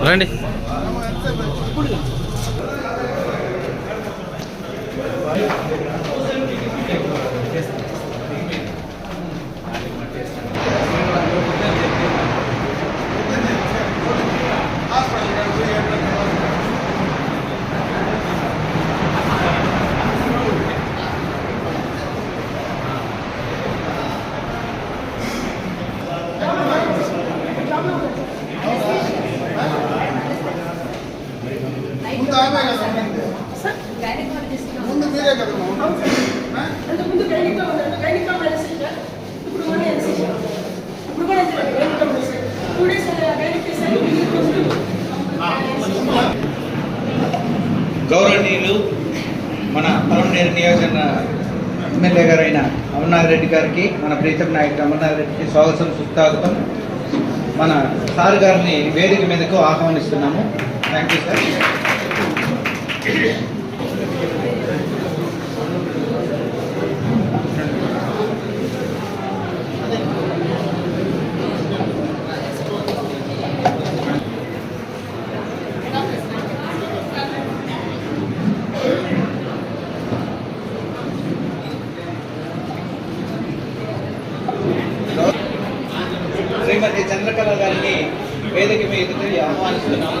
రండి. ముందు ఆమె కదా ముందు మీరే కదా అంతకుముందు గైనిక్లో ఉన్నాను గైనిక్లో మెడిసిన్ ఇప్పుడు కూడా మెడిసిన్ ఇప్పుడు కూడా గైనిక్లో మెడిసిన్ టూ డేస్ గైనిక్ చేశాను గౌరవనీయులు మన పలమనేరు నియోజక ఎమ్మెల్యే గారైన అమర్నాథ్ రెడ్డి గారికి మన ప్రీతం అమర్నాథ్ స్వాగతం సుస్వాగతం. మన సార్ గారిని వేదిక మీదకు ఆహ్వానిస్తున్నాము. Thank you sir Shrimati Chandrakala గారిని వేదిక మీదకి ఆహ్వానిస్తున్నాము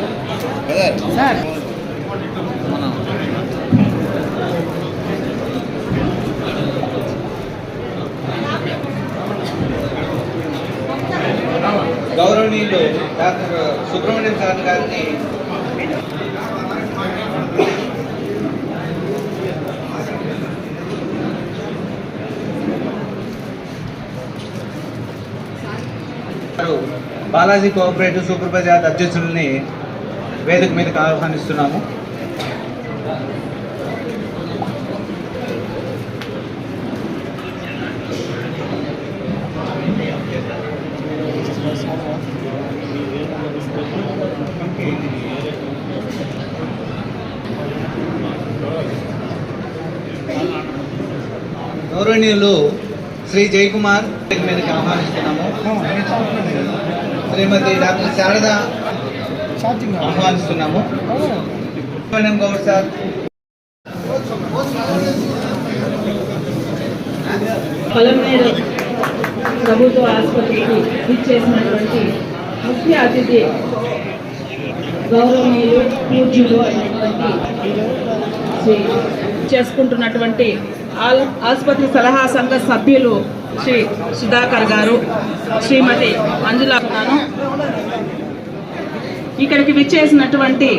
గౌరవనీయులు డాక్టర్ సుబ్రహ్మణ్యం సార్ గారిని బాలాజీ కోఆపరేటివ్ సూపర్ బజార్ అధ్యక్షుల్ని వేదిక మీదకి ఆహ్వానిస్తున్నాము. గౌరవనీయులు శ్రీ జయకుమార్ వేదిక మీదకి ఆహ్వానిస్తున్నాము. శ్రీమతి డాక్టర్ శారద ఆహ్వానిస్తున్నాము. Madam Goud sir. పొలంనేరు ప్రభుత్వ ఆసుపత్రికి ఇచ్చేసినటువంటి ముఖ్య అతిథి గౌరవనీయులు పూజ్యులు అయినటువంటి శ్రీ చేసుకుంటున్నటువంటి ఆల్ ఆసుపత్రి సలహా సంఘ సభ్యులు శ్రీ సుధాకర్ గారు శ్రీమతి మంజుల ఇక్కడికి విచ్చేసినటువంటి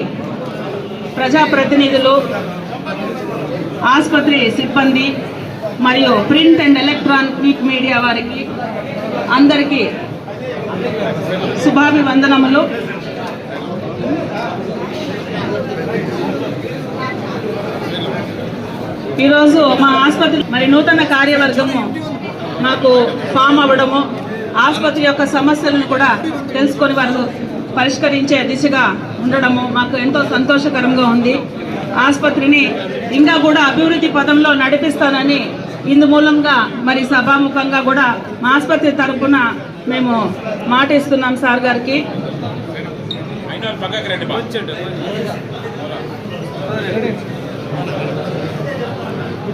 ప్రజాప్రతినిధులు ఆసుపత్రి సిబ్బంది మరియు ప్రింట్ అండ్ ఎలక్ట్రానిక్ మీడియా వారికి అందరికీ శుభాభివందనములు. ఈరోజు మా ఆసుపత్రి మరి నూతన కార్యవర్గము మాకు ఫామ్ అవ్వడము ఆసుపత్రి యొక్క సమస్యలను కూడా తెలుసుకొని వాళ్ళు పరిష్కరించే దిశగా ఉండడము మాకు ఎంతో సంతోషకరంగా ఉంది. ఆసుపత్రిని ఇంకా కూడా అభివృద్ధి పదంలో నడిపిస్తానని ఇందు మూలంగా మరి సభాముఖంగా కూడా మా ఆసుపత్రి తరఫున మేము మాట ఇస్తున్నాం సార్ గారికి. పక్కకి రండి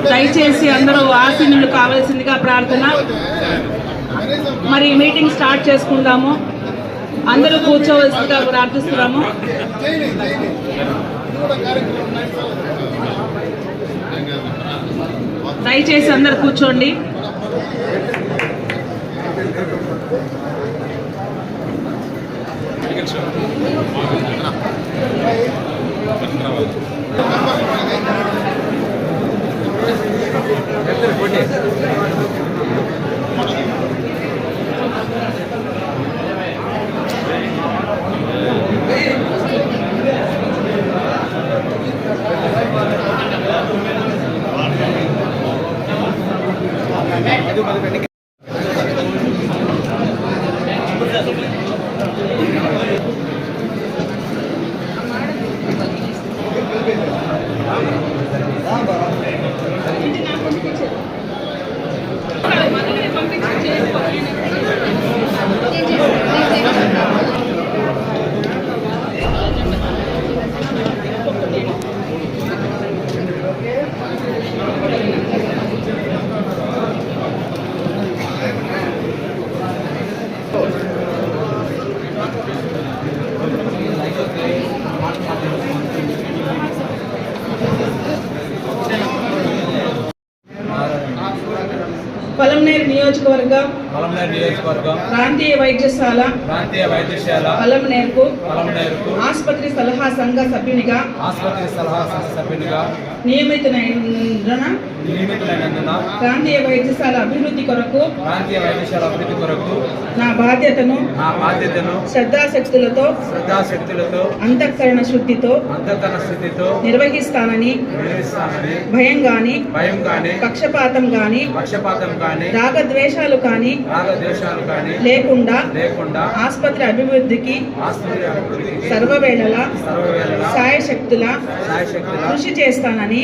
దయచేసి అందరూ ఆసీనులు కావాల్సిందిగా ప్రార్థన. మరి మీటింగ్ స్టార్ట్ చేసుకుందాము. అందరూ కూర్చోవలసిందిగా ప్రార్థిస్తున్నాము. దయచేసి అందరు కూర్చోండి. ఇక నియోజకవర్గం. ప్రాంతీయ వైద్యశాల ప్రాంతీయ వైద్యశాల పొలంనేరుకు ఆసుపత్రి సలహా సంఘ సభ్యునిగా ఆసుపత్రి సలహా సంఘ సభ్యునిగా నియమితులైనందున ప్రాంతీయ వైద్యశాల అభివృద్ధి కొరకు ప్రాంతీయ వైద్యశాల అభివృద్ధి కొరకు నా బాధ్యతను నా బాధ్యతను శ్రద్ధాశక్తులతో శ్రద్ధాశక్తులతో అంతఃకరణ శుద్ధితో అంతఃకరణ స్థితితో నిర్వహిస్తానని నిర్వహిస్తానని భయం గాని భయం కానీ పక్షపాతం గాని పక్షపాతం కానీ రాగద్వేషాలు కాని రాగద్వేషాలు కానీ లేకుండా లేకుండా ఆసుపత్రి అభివృద్ధికి ఆసుపత్రి అభివృద్ధికి సర్వవేళలా సర్వవేళలా సాయశక్తుల సాయశక్తుల కృషి చేస్తానని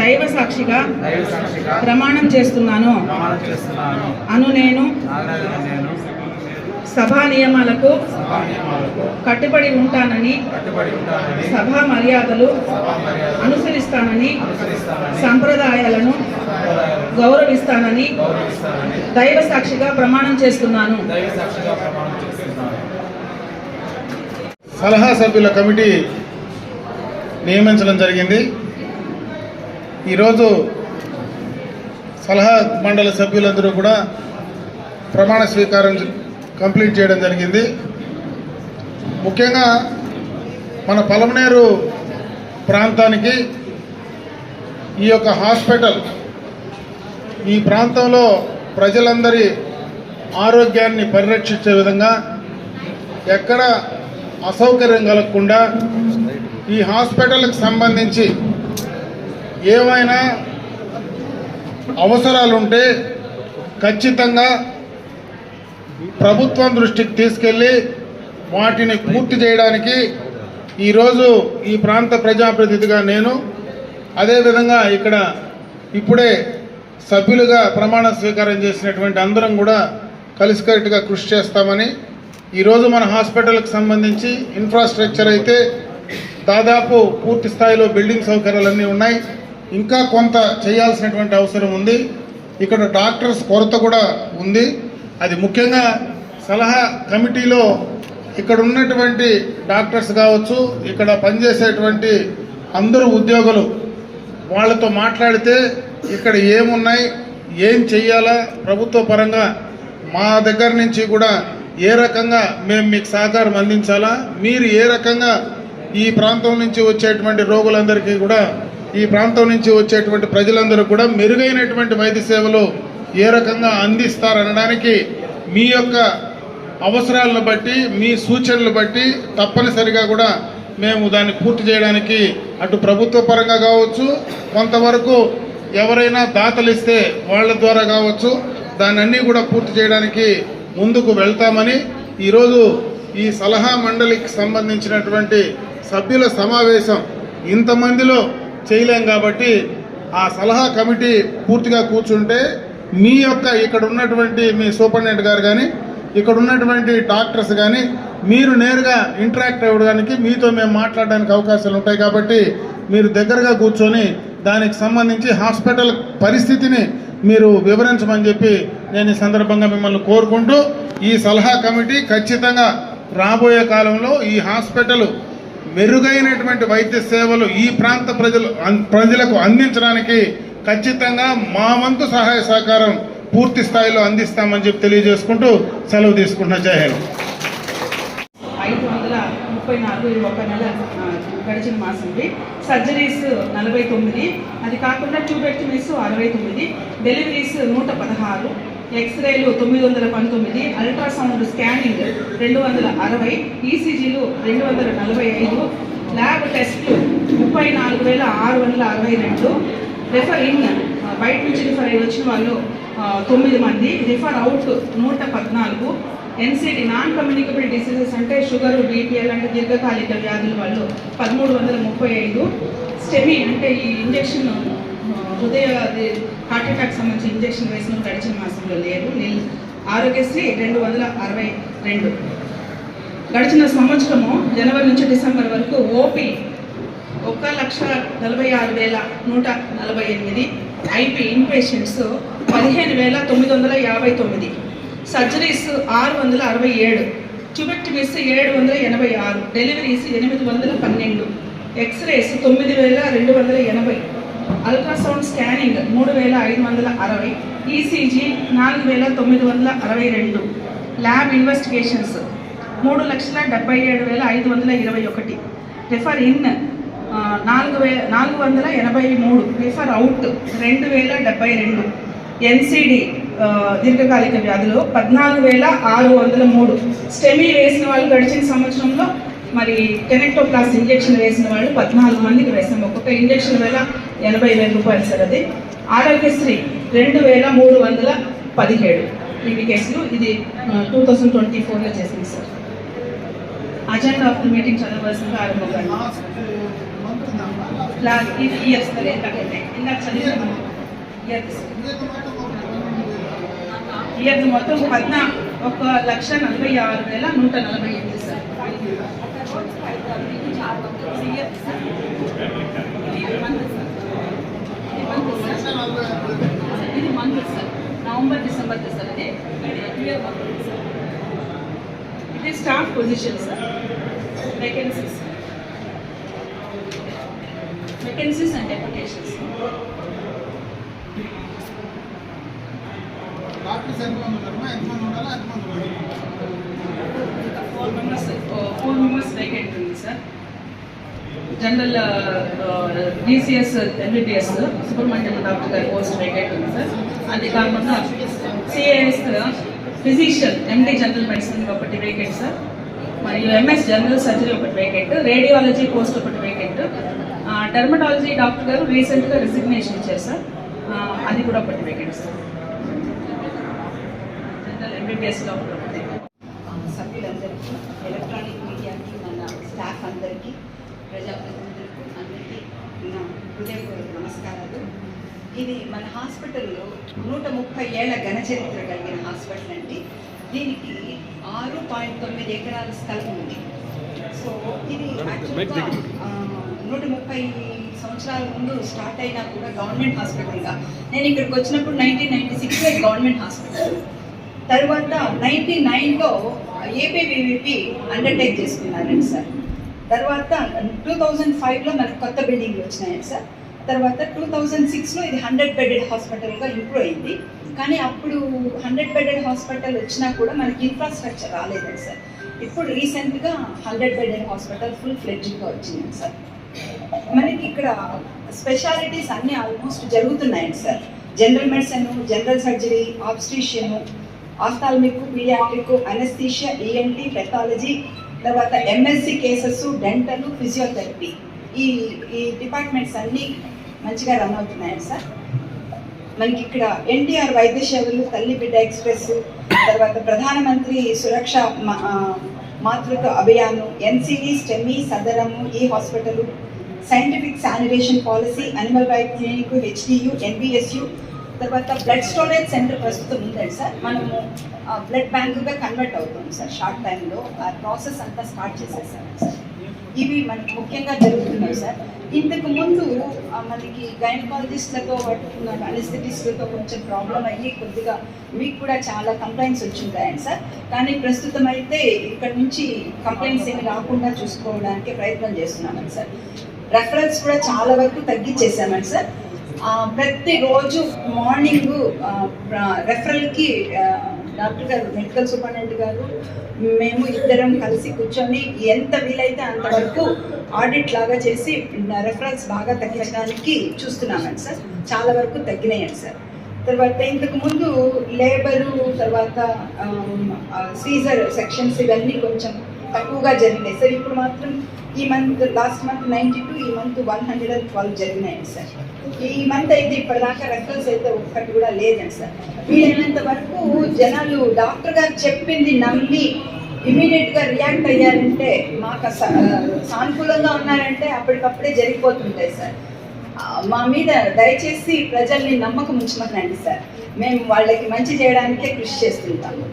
దైవ సాక్షిగా దైవ సాక్షిగా ప్రమాణం చేస్తున్నాను. అను నేను సభా నియమాలకు కట్టుబడి ఉంటానని సభా మర్యాదలు అనుసరిస్తానని సంప్రదాయాలను గౌరవిస్తానని గౌరవిస్తానని దైవ సాక్షిగా ప్రమాణం చేస్తున్నాను. దైవ సాక్షిగా ప్రమాణం చేస్తున్నాను. సలహా సభ్యుల కమిటీ నియమించడం జరిగింది. ఈరోజు సలహా మండలి సభ్యులందరూ కూడా ప్రమాణ స్వీకారం కంప్లీట్ చేయడం జరిగింది. ముఖ్యంగా మన పలమనేరు ప్రాంతానికి ఈ యొక్క హాస్పిటల్ ఈ ప్రాంతంలో ప్రజలందరి ఆరోగ్యాన్ని పరిరక్షించే విధంగా ఎక్కడ అసౌకర్యం కలగకుండా ఈ హాస్పిటల్కి సంబంధించి ఏమైనా అవసరాలుంటే ఖచ్చితంగా ప్రభుత్వం దృష్టికి తీసుకెళ్ళి వాటిని పూర్తి చేయడానికి ఈరోజు ఈ ప్రాంత ప్రజాప్రతినిధిగా నేను అదేవిధంగా ఇక్కడ ఇప్పుడే సభ్యులుగా ప్రమాణ స్వీకారం చేసినటువంటి అందరం కూడా కలిసికట్టుగా కృషి చేస్తామని ఈరోజు మన హాస్పిటల్కి సంబంధించి ఇన్ఫ్రాస్ట్రక్చర్ అయితే దాదాపు పూర్తి స్థాయిలో బిల్డింగ్ సౌకర్యాలన్నీ ఉన్నాయి. ఇంకా కొంత చేయాల్సినటువంటి అవసరం ఉంది. ఇక్కడ డాక్టర్స్ కొరత కూడా ఉంది. అది ముఖ్యంగా సలహా కమిటీలో ఇక్కడ ఉన్నటువంటి డాక్టర్స్ కావచ్చు ఇక్కడ పనిచేసేటువంటి అందరూ ఉద్యోగులు వాళ్ళతో మాట్లాడితే ఇక్కడ ఏమున్నాయి ఏం చెయ్యాలా ప్రభుత్వ పరంగా మా దగ్గర నుంచి కూడా ఏ రకంగా మేము మీకు సహకారం అందించాలా మీరు ఏ రకంగా ఈ ప్రాంతం నుంచి వచ్చేటువంటి రోగులందరికీ కూడా ఈ ప్రాంతం నుంచి వచ్చేటువంటి ప్రజలందరూ కూడా మెరుగైనటువంటి వైద్య సేవలు ఏ రకంగా అందిస్తారనడానికి మీ యొక్క అవసరాలను బట్టి మీ సూచనలు బట్టి తప్పనిసరిగా కూడా మేము దాన్ని పూర్తి చేయడానికి అటు ప్రభుత్వ పరంగా కావచ్చు కొంతవరకు ఎవరైనా దాతలు ఇస్తే వాళ్ళ ద్వారా కావచ్చు దాన్ని కూడా పూర్తి చేయడానికి ముందుకు వెళ్తామని ఈరోజు ఈ సలహా మండలికి సంబంధించినటువంటి సభ్యుల సమావేశం ఇంతమందిలో చేయలేం కాబట్టి ఆ సలహా కమిటీ పూర్తిగా కూర్చుంటే మీ యొక్క ఇక్కడ ఉన్నటువంటి మీ సూపరింటెండెంట్ గారు కానీ ఇక్కడ ఉన్నటువంటి డాక్టర్స్ కానీ మీరు నేరుగా ఇంటరాక్ట్ అవ్వడానికి మీతో మేము మాట్లాడడానికి అవకాశాలు ఉంటాయి కాబట్టి మీరు దగ్గరగా కూర్చొని దానికి సంబంధించి హాస్పిటల్ పరిస్థితిని మీరు వివరించమని చెప్పి నేను ఈ సందర్భంగా మిమ్మల్ని కోరుకుంటూ ఈ సలహా కమిటీ ఖచ్చితంగా రాబోయే కాలంలో ఈ హాస్పిటల్ మెరుగైనటువంటి వైద్య సేవలు ఈ ప్రాంత ప్రజలు ప్రజలకు అందించడానికి ఖచ్చితంగా మా వంతు సహాయ సహకారం పూర్తి స్థాయిలో అందిస్తామని చెప్పి తెలియజేసుకుంటూ సెలవు తీసుకుంటున్నా. జై హింద్. నాలుగు ఒక నెల గడిచిన మాసంది. సర్జరీస్ నలభై తొమ్మిది. అది కాకుండా ట్యూబెక్టమీస్ అరవై తొమ్మిది. డెలివరీస్ నూట పదహారు. ఎక్స్రేలు తొమ్మిది వందల పంతొమ్మిది అల్ట్రాసౌండ్ స్కానింగ్ రెండు వందల అరవై ఈసీజీలు రెండు వందల నలభై ఐదు ల్యాబ్ టెస్ట్లు ముప్పై నాలుగు వేల ఆరు వందల అరవై రెండు రెఫర్ ఇన్ బయట నుంచి రిఫర్ అయ్యి వచ్చిన వాళ్ళు తొమ్మిది మంది రిఫర్ అవుట్ నూట పద్నాలుగు ఎన్సీడీ నాన్ కమ్యూనికబుల్ డిసీజెస్ అంటే షుగర్ బీపీఎల్ అంటే దీర్ఘకాలిక వ్యాధుల వాళ్ళు పదమూడు వందల ముప్పై ఐదు స్టెమీ అంటే ఈ ఇంజెక్షన్ హృదయ హార్ట్ అటాక్ సంబంధించి ఇంజెక్షన్ వేసిన గడిచిన మాసంలో లేరు. నిల్ ఆరోగ్యశ్రీ రెండు వందల అరవై రెండు. గడిచిన సంవత్సరము జనవరి నుంచి డిసెంబర్ వరకు ఓపీ ఒక లక్ష నలభై ఆరు వేల నూట నలభై ఎనిమిది ఐపీ ఇన్పేషెంట్స్ పదిహేను వేల తొమ్మిది వందల యాభై తొమ్మిది సర్జరీస్ ఆరు వందల అరవై ఏడు ట్యూబెక్టమీస్ ఏడు వందల ఎనభై ఆరు డెలివరీస్ ఎనిమిది వందల పన్నెండు ఎక్స్రేస్ తొమ్మిది వేల రెండు వందల ఎనభై అల్ట్రాసౌండ్ స్కానింగ్ మూడు వేల ఐదు వందల అరవై ఈసీజీ నాలుగు వేల తొమ్మిది వందల అరవై రెండు. ల్యాబ్ ఇన్వెస్టిగేషన్స్ మూడు లక్షల డెబ్బై ఏడు వేల ఐదు వందల ఇరవై ఒకటి. రిఫర్ ఇన్ నాలుగు వే నాలుగు వందల ఎనభై మూడు. రిఫర్ అవుట్ రెండు వేల డెబ్బై రెండు. ఎన్సిడి దీర్ఘకాలిక వ్యాధులు పద్నాలుగు వేల ఆరు వందల మూడు. స్టెమీ వేసిన వాళ్ళు గడిచిన సంవత్సరంలో మరి టెనెక్టోప్లాస్ ఇంజెక్షన్ వేసిన వాళ్ళు పద్నాలుగు మందికి వేసాం. ఒక్కొక్క ఇంజెక్షన్ వేల ఎనభై వేల రూపాయలు సార్ అది. ఆరోగ్యశ్రీ రెండు వేల మూడు వందల పదిహేడు. ఇవి కేసులు ఇది టూ థౌజండ్ ట్వంటీ ఫోర్లో చేసింది sir agenda of the meeting చదవలసింది ఆరంభంగా లాగ్ ఇది ఇయర్స్ ఎందుకంటే ఇందాక చదివాను ఇయర్ మొత్తం పద్నా ఒక లక్ష నలభై ఆరు వేల నూట నలభై ఎనిమిది సార్ ఇది మంత్ సార్. ఇది మంత్ సార్. ఇది month sir November December sir ఇది ఇది ఇయర్ మంత్ సార్ ఇది staff position sir vacancies vacancies and deputations four members four members vacant ఉంది sir general DCS MBBS Subrahmanyam doctor గారి post vacant ఉంది sir అది కాకుండా CAS physician MD general medicine ఒకటి vacant sir మరియు MS general surgery ఒకటి vacant radiology post ఒకటి vacant dermatology doctor గారు రీసెంట్గా రిజిగ్నేషన్ ఇచ్చారు సార్ అది కూడా ఒకటి vacant sir general MBBS doctor ఒకటి. సభ్యులందరికీ ఎలక్ట్రానిక్ మీడియాకి మన స్టాఫ్ అందరికీ ప్రజాప్రతినిధులకు అందరికీ నా హృదయపూర్వక నమస్కారాలు. ఇది మన హాస్పిటల్లో నూట ముప్పై ఏళ్ళ ఘనచరిత్ర కలిగిన హాస్పిటల్ అండి. దీనికి ఆరు పాయింట్ తొమ్మిది ఎకరాల స్థలం ఉంది. సో ఇది యాక్చువల్గా నూట ముప్పై సంవత్సరాల ముందు స్టార్ట్ అయినా కూడా గవర్నమెంట్ హాస్పిటల్గా. నేను ఇక్కడికి వచ్చినప్పుడు నైన్టీన్ నైన్టీ సిక్స్లో గవర్నమెంట్ హాస్పిటల్. తర్వాత నైన్టీ నైన్లో ఏపీవీవీపీ అండర్టేక్ చేసుకున్నారండి సార్. తర్వాత టూ థౌజండ్ ఫైవ్లో మనకు కొత్త బిల్డింగ్లు వచ్చినాయండి సార్. తర్వాత టూ థౌజండ్ సిక్స్లో ఇది హండ్రెడ్ బెడెడ్ హాస్పిటల్గా ఇంప్రూవ్ అయింది. కానీ అప్పుడు హండ్రెడ్ బెడెడ్ హాస్పిటల్ వచ్చినా కూడా మనకి ఇన్ఫ్రాస్ట్రక్చర్ రాలేదండి సార్. ఇప్పుడు రీసెంట్గా హండ్రెడ్ బెడెడ్ హాస్పిటల్ ఫుల్ ఫ్లెడ్జ్గా వచ్చింది సార్. మనకి ఇక్కడ స్పెషాలిటీస్ అన్నీ ఆల్మోస్ట్ జరుగుతున్నాయండి sir. General medicine general surgery obstetrician ophthalmic paediatric anaesthesia ENT pathology తర్వాత ఎంఎస్సి కేసెస్ డెంటల్ ఫిజియోథెరపీ ఈ ఈ డిపార్ట్మెంట్స్ అన్నీ మంచిగా రన్ అవుతున్నాయండి సార్. మనకి ఇక్కడ ఎన్టీఆర్ వైద్య సేవలు తల్లి బిడ్డ ఎక్స్ప్రెస్ తర్వాత ప్రధానమంత్రి సురక్ష మాతృత్వ అభియాన్ ఎన్సిడి స్టెమీ సదరము ఈ hospital scientific sanitation policy animal right clinic HDU NBSU తర్వాత బ్లడ్ స్టోరేజ్ సెంటర్ ప్రస్తుతం ఉందండి సార్. మనము బ్లడ్ బ్యాంకుగా కన్వర్ట్ అవుతాం సార్ షార్ట్ టైంలో ఆ ప్రాసెస్ అంతా స్టార్ట్ చేసేసాం సార్. ఇవి మనకి ముఖ్యంగా జరుగుతున్నాయి సార్. ఇంతకు ముందు మనకి గైనకాలజిస్ట్లతో అనిస్థెటిస్ట్లతో కొంచెం ప్రాబ్లం అయ్యి కొద్దిగా మీకు కూడా చాలా కంప్లైంట్స్ వచ్చింటాయండి సార్. కానీ ప్రస్తుతం అయితే ఇక్కడ నుంచి కంప్లైంట్స్ ఏమి రాకుండా చూసుకోవడానికి ప్రయత్నం చేస్తున్నామండి సార్. రెఫరెన్స్ కూడా చాలా వరకు తగ్గించేసామండి సార్. ప్రతిరోజు మార్నింగ్ రెఫరల్కి డాక్టర్ గారు మెడికల్ సూపరింటెండెంట్ గారు మేము ఇద్దరం కలిసి కూర్చొని ఎంత వీలైతే అంతవరకు ఆడిట్ లాగా చేసి రెఫరెన్స్ బాగా తగ్గించడానికి చూస్తున్నామండి సార్. చాలా వరకు తగ్గినాయండి సార్. తర్వాత ఇంతకు ముందు లేబరు తర్వాత సీజర్ సెక్షన్స్ ఇవన్నీ కొంచెం తక్కువగా జరిగినాయి. సార్ ఇప్పుడు మాత్రం ఈ month last month ninety two ఈ month one hundred and twelve జరిగినాయి సార్. ఈ మంత్ అయితే ఇప్పటిదాకా రెఫరెన్స్ అయితే ఒక్కటి కూడా లేదండి సార్. వీలైనంత వరకు జనాలు డాక్టర్ గారు చెప్పింది నమ్మి ఇమీడియట్గా రియాక్ట్ అయ్యారంటే మాకు సానుకూలంగా ఉన్నారంటే అప్పటికప్పుడే జరిగిపోతుంటాయి సార్. మా మీద దయచేసి ప్రజల్ని నమ్మకం ఉంచమనండి సార్. మేము వాళ్ళకి మంచి చేయడానికే కృషి చేస్తుంటాము